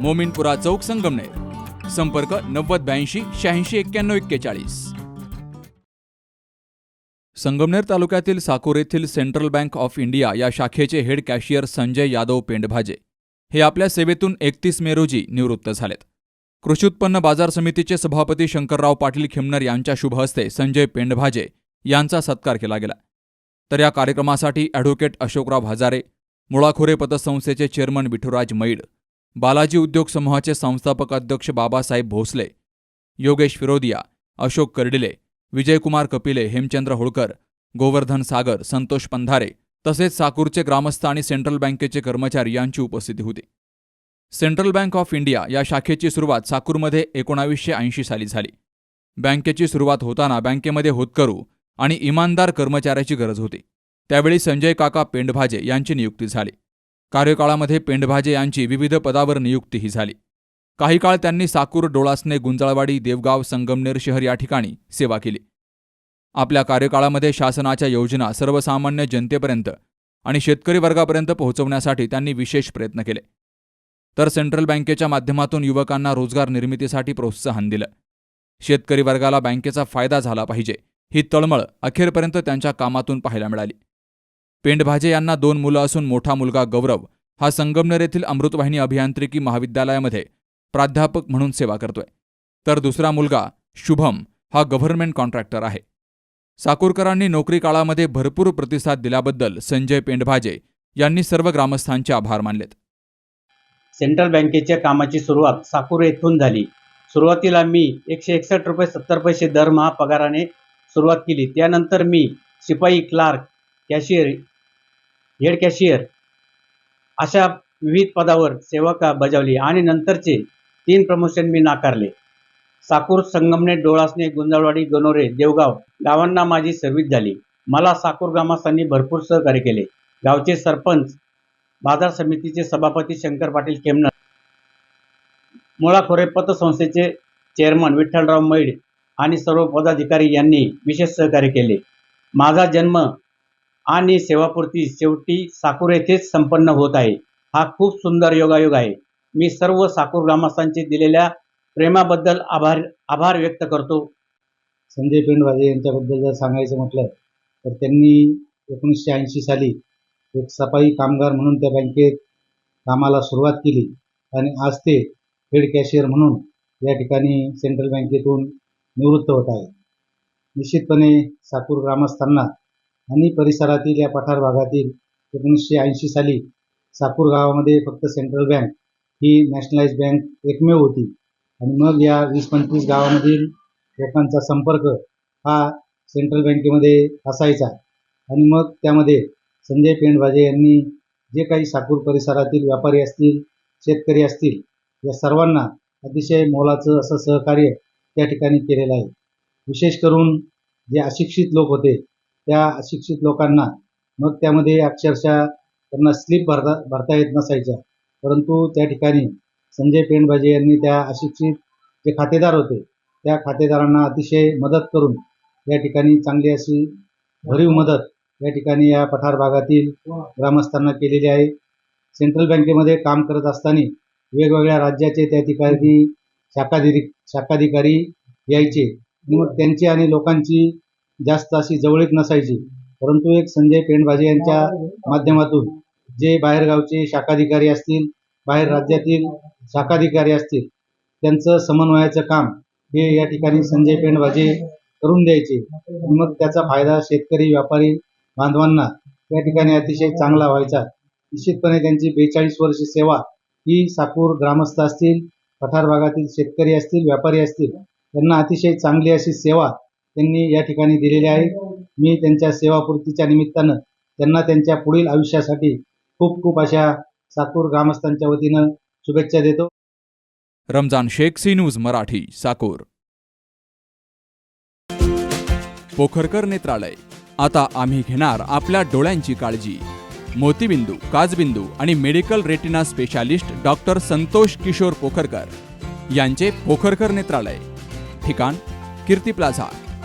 मोमिनपुरा चौक संगमनेर. संपर्क नव्वद ब्याऐंशी शहाऐंशी एक्क्याण्णव एक्केचाळीस. संगमनेर तालुक्यातील साकूर येथील सेंट्रल बँक ऑफ इंडिया या शाखेचे हेड कॅशियर संजय यादव पेंडभाजे हे आपल्या सेवेतून एकतीस मे रोजी निवृत्त झालेत. कृषी उत्पन्न बाजार समितीचे सभापती शंकरराव पाटील खिमनर यांच्या शुभ हस्ते संजय पेंडभाजे यांचा सत्कार केला गेला. तर या कार्यक्रमासाठी ॲडव्होकेट अशोकराव हजारे मुळाखोरे पतसंस्थेचे चेअरमन विठुराज मैड बालाजी उद्योग समूहाचे संस्थापक अध्यक्ष बाबासाहेब भोसले योगेश फिरोदिया अशोक कर्डिले विजयकुमार कपिले हेमचंद्र होळकर गोवर्धन सागर संतोष पंधारे तसेच साकूरचे ग्रामस्थ आणि सेंट्रल बँकेचे कर्मचारी यांची उपस्थिती होती. सेंट्रल बँक ऑफ इंडिया या शाखेची सुरुवात साकूरमध्ये एकोणावीसशे ऐंशी साली झाली. बँकेची सुरुवात होताना बँकेमध्ये होतकरू आणि इमानदार कर्मचाऱ्याची गरज होती. त्यावेळी संजय काका पेंडभाजे यांची नियुक्ती झाली. कार्यकाळामध्ये पेंडभाजे यांची विविध पदावर नियुक्तीही झाली. काही काळ त्यांनी साकूर डोळासने गुंजाळवाडी देवगाव संगमनेर शहर या ठिकाणी सेवा केली. आपल्या कार्यकाळामध्ये शासनाच्या योजना सर्वसामान्य जनतेपर्यंत आणि शेतकरी वर्गापर्यंत पोहोचवण्यासाठी त्यांनी विशेष प्रयत्न केले. तर सेंट्रल बँकेच्या माध्यमातून युवकांना रोजगार निर्मितीसाठी प्रोत्साहन दिलं. शेतकरी वर्गाला बँकेचा फायदा झाला पाहिजे ही तळमळ अखेरपर्यंत त्यांच्या कामातून पाहायला मिळाली. पेंडभाजे यांना दोन मुलं असून मोठा मुलगा गौरव हा संगमनेर येथील अमृतवाहिनी अभियांत्रिकी महाविद्यालयामध्ये प्राध्यापक म्हणून सेवा करतोय. तर दुसरा मुलगा शुभम हा गव्हर्नमेंट कॉन्ट्रॅक्टर आहे. साकूरकरांनी नोकरी काळामध्ये भरपूर प्रतिसाद दिल्याबद्दल संजय पेंडभाजे यांनी सर्व ग्रामस्थांचे आभार मानलेत. सेंट्रल बँकेच्या कामाची सुरुवात साकूर येथून झाली. सुरुवातीला मी एकशे एकसष्ट रुपये सत्तर पैसे दरमहा पगाराने सुरुवात केली. त्यानंतर मी शिपाई क्लार्क कॅशियर हेड कॅशियर अशा विविध पदावर सेवा बजावली आणि नंतरचे तीन प्रमोशन मी नाकारले. साकूर संगमनेर डोळासने गुंजाळवाडी गणोरे देवगाव गावांना माझी सर्व्हिस झाली. मला साकूर ग्रामस्थांनी भरपूर सहकार्य केले. गावचे सरपंच बाजार समितीचे सभापती शंकर पाटील केमनर मुळाखोरे पतसंस्थेचे चेअरमन विठ्ठलराव मैड आणि सर्व पदाधिकारी यांनी विशेष सहकार्य केले. माझा जन्म आणि सेवापूर्ती शेवटी साकूर येथेच संपन्न होत आहे. हा खूप सुंदर योगायोग आहे. मी सर्व साकूर ग्रामस्थांचे दिलेल्या प्रेमाबद्दल आभार आभार व्यक्त करतो. संजय पेंडवाजे यांच्याबद्दल जर सांगायचं म्हटलं तर त्यांनी एकोणीसशे ऐंशी साली एक सफाई कामगार म्हणून त्या बँकेत कामाला सुरुवात केली आणि आज ते हेड कॅशियर म्हणून या ठिकाणी सेंट्रल बँकेतून निवृत्त होत आहे. निश्चितपणे साकूर ग्रामस्थांना आणि परिसरातील या पठार भागातील एकोणीसशे ऐंशी साली सापूर गावामध्ये फक्त सेंट्रल बँक ही नॅशनलाइज बँक एकमेव होती. आणि मग या वीस पंचवीस गावामधील लोकांचा संपर्क हा सेंट्रल बँकेमध्ये असायचा. आणि मग त्यामध्ये संजय पेंडभाजे यांनी जे काही साकूर परिसरातील व्यापारी असतील शेतकरी असतील या सर्वांना अतिशय मोलाचं असं सहकार्य त्या ठिकाणी केलेलं आहे. विशेष करून जे अशिक्षित लोक होते त्या अशिक्षित लोकांना. मग त्यामध्ये अक्षरशः त्यांना स्लिप भरता भरता येत नसायच्या परंतु त्या ठिकाणी संजय पेंडभाजे यांनी त्या अशिक्षित जे खातेदार होते त्या खातेदारांना अतिशय मदत करून या ठिकाणी चांगली अशी भरीव मदत या ठिकाणी या पठार भागातील ग्रामस्थांना केलेली आहे. सेंट्रल बँकेमध्ये काम करत असताना वेगवेगळ्या राज्याचे त्या ठिकाणी शाखाधिरी शाखाधिकारी यायचे. मग त्यांची आणि लोकांची जास्त अशी जवळीक नसायची. परंतु एक संजय पेंडभाजे यांच्या माध्यमातून जे बाहेरगावचे शाखाधिकारी असतील बाहेर राज्यातील शाखाधिकारी असतील त्यांचं समन्वयाचं काम हे या ठिकाणी संजय पेंडभाजे करून द्यायचे. मग त्याचा फायदा शेतकरी व्यापारी बांधवांना या ठिकाणी अतिशय चांगला व्हायचा. निश्चितपणे त्यांची बेचाळीस वर्ष सेवा ही साकूर ग्रामस्थ असतील पठार भागातील शेतकरी असतील व्यापारी असतील त्यांना अतिशय चांगली अशी सेवा त्यांनी या ठिकाणी दिलेले आहे. मी त्यांच्या सेवापूर्तीच्या निमित्तानं त्यांना त्यांच्या पुढील आयुष्यासाठी खूप खूप अशा साकूर ग्रामस्थांच्या वतीनं शुभेच्छा देतो. Ramzan Shaikh C news Marathi Sakur. Pokharkar नेत्रालय. आता आम्ही घेणार आपल्या डोळ्यांची काळजी. मोतीबिंदू काजबिंदू आणि medical retina specialist doctor Santosh Kishor Pokharkar यांचे पोखरकर नेत्रालय. ठिकाण Kirti plaza.